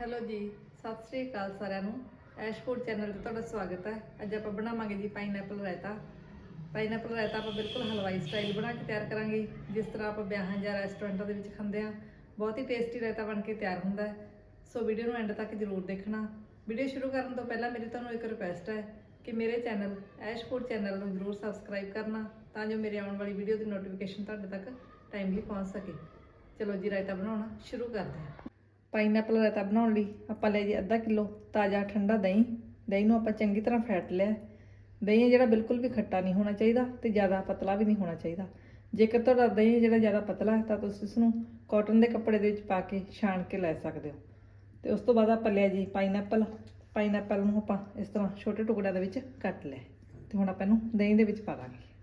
Hello ਜੀ, ਸਤਿ ਸ੍ਰੀ ਅਕਾਲ ਸਾਰਿਆਂ ਨੂੰ। ਐਸ਼ਪੂਰ ਚੈਨਲ ਤੇ ਤੁਹਾਡਾ ਸਵਾਗਤ ਹੈ। ਅੱਜ ਆਪਾਂ ਬਣਾਵਾਂਗੇ ਜੀ ਪਾਈਨਐਪਲ ਰਾਇਤਾ। ਪਾਈਨਐਪਲ ਰਾਇਤਾ ਆਪਾਂ ਬਿਲਕੁਲ ਹਲਵਾਈ ਸਟਾਈਲ ਬਣਾ ਕੇ ਤਿਆਰ ਕਰਾਂਗੇ। ਜਿਸ ਤਰ੍ਹਾਂ ਆਪਾਂ ਵਿਆਹਾਂ ਜਾਂ ਰੈਸਟੋਰੈਂਟਾਂ ਦੇ ਵਿੱਚ ਖਾਂਦੇ ਆ ਬਹੁਤ ਹੀ ਟੇਸਟੀ ਰਾਇਤਾ ਬਣ ਕੇ ਤਿਆਰ ਹੁੰਦਾ ਹੈ। ਸੋ ਵੀਡੀਓ ਨੂੰ ਐਂਡ ਤੱਕ ਜ਼ਰੂਰ ਦੇਖਣਾ। ਵੀਡੀਓ ਸ਼ੁਰੂ ਕਰਨ ਤੋਂ ਪਹਿਲਾਂ ਮੇਰੀ ਤੁਹਾਨੂੰ ਇੱਕ ਰਿਕੁਐਸਟ ਹੈ ਕਿ ਮੇਰੇ ਚੈਨਲ ਐਸ਼ਪੂਰ ਚੈਨਲ ਨੂੰ ਜ਼ਰੂਰ ਸਬਸਕ੍ਰਾਈਬ ਕਰਨਾ, ਤਾਂ ਜੋ ਮੇਰੇ ਆਉਣ ਵਾਲੀ ਵੀਡੀਓ ਦੀ ਨੋਟੀਫਿਕੇਸ਼ਨ ਤੁਹਾਡੇ ਤੱਕ ਟਾਈਮਲੀ ਪਹੁੰਚ ਸਕੇ। ਚਲੋ ਜੀ, ਰਾਇਤਾ ਬਣਾਉਣਾ ਸ਼ੁਰੂ ਕਰਦੇ ਹਾਂ। ਪਾਈਨਐਪਲ ਰਾਇਤਾ ਬਣਾਉਣ ਲਈ ਆਪਾਂ ਲੈ ਜੀ ਅੱਧਾ ਕਿਲੋ ਤਾਜ਼ਾ ਠੰਡਾ ਦਹੀਂ। ਦਹੀਂ ਨੂੰ ਆਪਾਂ ਚੰਗੀ ਤਰ੍ਹਾਂ ਫੈਟ ਲਿਆ। ਦਹੀਂ ਜਿਹੜਾ ਬਿਲਕੁਲ ਵੀ ਖੱਟਾ ਨਹੀਂ ਹੋਣਾ ਚਾਹੀਦਾ ਤੇ ਜ਼ਿਆਦਾ ਪਤਲਾ ਵੀ ਨਹੀਂ ਹੋਣਾ ਚਾਹੀਦਾ। ਜੇਕਰ ਤੁਹਾਡਾ ਦਹੀਂ ਜਿਹੜਾ ਜ਼ਿਆਦਾ ਪਤਲਾ ਹੈ ਤਾਂ ਤੁਸੀਂ ਇਸ ਨੂੰ ਕਾਟਨ ਦੇ ਕੱਪੜੇ ਦੇ ਵਿੱਚ ਪਾ ਕੇ ਛਾਣ ਕੇ ਲੈ ਸਕਦੇ ਹੋ। ਤੇ ਉਸ ਤੋਂ ਬਾਅਦ ਆਪਾਂ ਲਿਆ ਜੀ ਪਾਈਨਐਪਲ ਪਾਈਨਐਪਲ ਨੂੰ ਆਪਾਂ ਇਸ ਤਰ੍ਹਾਂ ਛੋਟੇ ਟੁਕੜਿਆਂ ਦੇ ਵਿੱਚ ਕੱਟ ਲਿਆ। ਤੇ ਹੁਣ ਆਪਾਂ ਇਹਨੂੰ ਦਹੀਂ ਦੇ ਵਿੱਚ ਪਾ ਦਾਂਗੇ।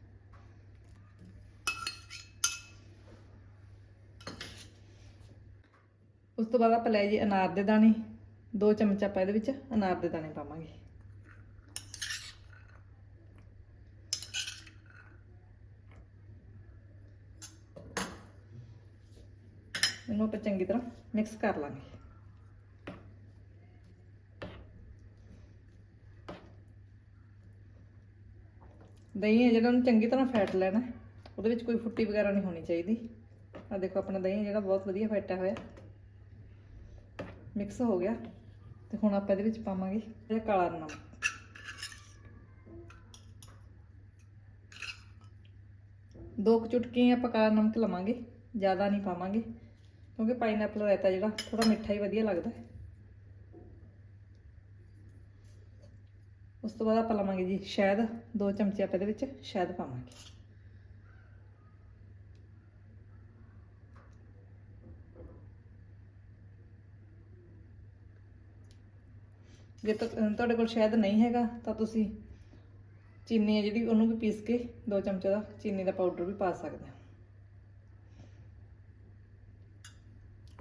ਉਸ ਤੋਂ ਬਾਅਦ ਆਪਾਂ ਲੈ ਜੀ ਅਨਾਰ ਦੇ ਦਾਣੇ। ਦੋ ਚਮਚ ਆਪਾਂ ਇਹਦੇ ਵਿੱਚ ਅਨਾਰ ਦੇ ਦਾਣੇ ਪਾਵਾਂਗੇ। ਇਹਨੂੰ ਆਪਾਂ ਚੰਗੀ ਤਰ੍ਹਾਂ ਮਿਕਸ ਕਰ ਲਾਂਗੇ। ਦਹੀਂ ਹੈ ਜਿਹੜਾ ਉਹਨੂੰ ਚੰਗੀ ਤਰ੍ਹਾਂ ਫੈਟ ਲੈਣਾ ਉਹਦੇ ਵਿੱਚ ਕੋਈ ਫੁੱਟੀ ਵਗੈਰਾ ਨਹੀਂ ਹੋਣੀ ਚਾਹੀਦੀ। ਆ ਦੇਖੋ ਆਪਣਾ ਦਹੀਂ ਜਿਹੜਾ ਬਹੁਤ ਵਧੀਆ ਫੈਟਿਆ ਹੋਇਆ। ਮਿਕਸ ਹੋ ਗਿਆ ਤੇ ਹੁਣ ਆਪਾਂ ਇਹਦੇ ਵਿੱਚ ਪਾਵਾਂਗੇ ਜਿਹੜਾ ਕਾਲਾ ਨਮਕ। ਦੋ ਕੁ ਚੁਟਕੀਆਂ ਆਪਾਂ ਕਾਲਾ ਨਮਕ ਲਵਾਂਗੇ, ਜ਼ਿਆਦਾ ਨਹੀਂ ਪਾਵਾਂਗੇ, ਕਿਉਂਕਿ ਪਾਈਨਐਪਲ ਰਾਇਤਾ ਜਿਹੜਾ ਥੋੜਾ ਮਿੱਠਾ ਹੀ ਵਧੀਆ ਲੱਗਦਾ। ਹੈ ਉਸ ਤੋਂ ਬਾਅਦ ਆਪਾਂ ਲਵਾਂਗੇ ਜੀ ਸ਼ਹਿਦ, ਦੋ ਚਮਚੇ ਆਪਾਂ ਇਹਦੇ ਵਿੱਚ ਸ਼ਹਿਦ ਪਾਵਾਂਗੇ। ਜੇ ਤੁਹਾਡੇ ਕੋਲ ਸ਼ਾਇਦ ਨਹੀਂ ਹੈਗਾ ਤਾਂ ਤੁਸੀਂ ਚੀਨੀ ਹੈ ਜਿਹੜੀ ਉਹਨੂੰ ਵੀ ਪੀਸ ਕੇ ਦੋ ਚਮਚੇ ਦਾ ਚੀਨੀ ਦਾ ਪਾਊਡਰ ਵੀ ਪਾ ਸਕਦੇ ਹੋ।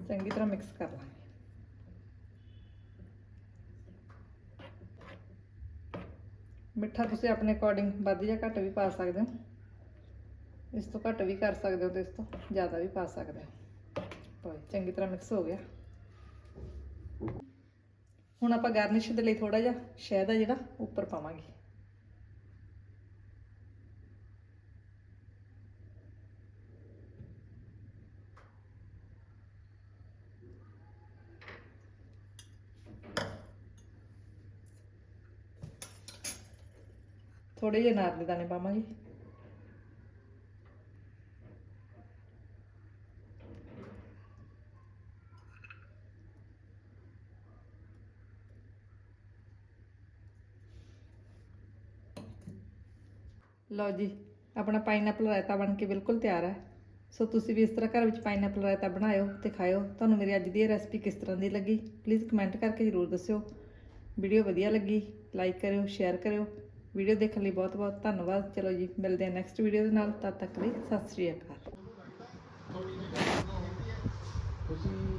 ਚੰਗੀ ਤਰ੍ਹਾਂ ਮਿਕਸ ਕਰ ਲਾਂਗੇ। ਮਿੱਠਾ ਤੁਸੀਂ ਆਪਣੇ ਅਕੋਰਡਿੰਗ ਵੱਧ ਜਾਂ ਘੱਟ ਵੀ ਪਾ ਸਕਦੇ ਹੋ। ਇਸ ਤੋਂ ਘੱਟ ਵੀ ਕਰ ਸਕਦੇ ਹੋ ਤੇ ਇਸ ਤੋਂ ਜ਼ਿਆਦਾ ਵੀ ਪਾ ਸਕਦੇ ਹੋ। ਲਓ ਜੀ, ਚੰਗੀ ਤਰ੍ਹਾਂ ਮਿਕਸ ਹੋ ਗਿਆ। ਹੁਣ ਆਪਾਂ ਗਾਰਨਿਸ਼ ਦੇ ਲਈ ਥੋੜਾ ਜਿਹਾ ਸ਼ਹਿਦ ਆ ਜਿਹੜਾ, ਉੱਪਰ ਪਾਵਾਂਗੇ। ਥੋੜੇ ਜਿਹੇ ਨਾਰ ਦੇ ਦਾਣੇ ਪਾਵਾਂਗੇ। ਲਓ ਜੀ, ਆਪਣਾ ਪਾਈਨਐਪਲ ਰਾਇਤਾ ਬਣ ਕੇ ਬਿਲਕੁਲ ਤਿਆਰ ਹੈ। ਸੋ ਤੁਸੀਂ ਵੀ ਇਸ ਤਰ੍ਹਾਂ ਘਰ ਵਿੱਚ ਪਾਈਨਐਪਲ ਰਾਇਤਾ ਬਣਾਇਓ ਤੇ ਖਾਇਓ। ਤੁਹਾਨੂੰ ਮੇਰੀ ਅੱਜ ਦੀ ਇਹ ਰੈਸਪੀ ਕਿਸ ਤਰ੍ਹਾਂ ਦੀ ਲੱਗੀ ਪਲੀਜ਼ ਕਮੈਂਟ ਕਰਕੇ ਜ਼ਰੂਰ ਦੱਸਿਓ। ਵੀਡੀਓ ਵਧੀਆ ਲੱਗੀ ਲਾਈਕ ਕਰਿਓ ਸ਼ੇਅਰ ਕਰਿਓ। ਵੀਡੀਓ ਦੇਖਣ ਲਈ ਬਹੁਤ ਬਹੁਤ ਧੰਨਵਾਦ। ਚਲੋ ਜੀ, ਮਿਲਦੇ ਹਾਂ ਨੈਕਸਟ ਵੀਡੀਓ ਦੇ ਨਾਲ। ਤਦ ਤੱਕ ਲਈ ਸਤਿ ਸ਼੍ਰੀ ਅਕਾਲ। ਤੁਸੀਂ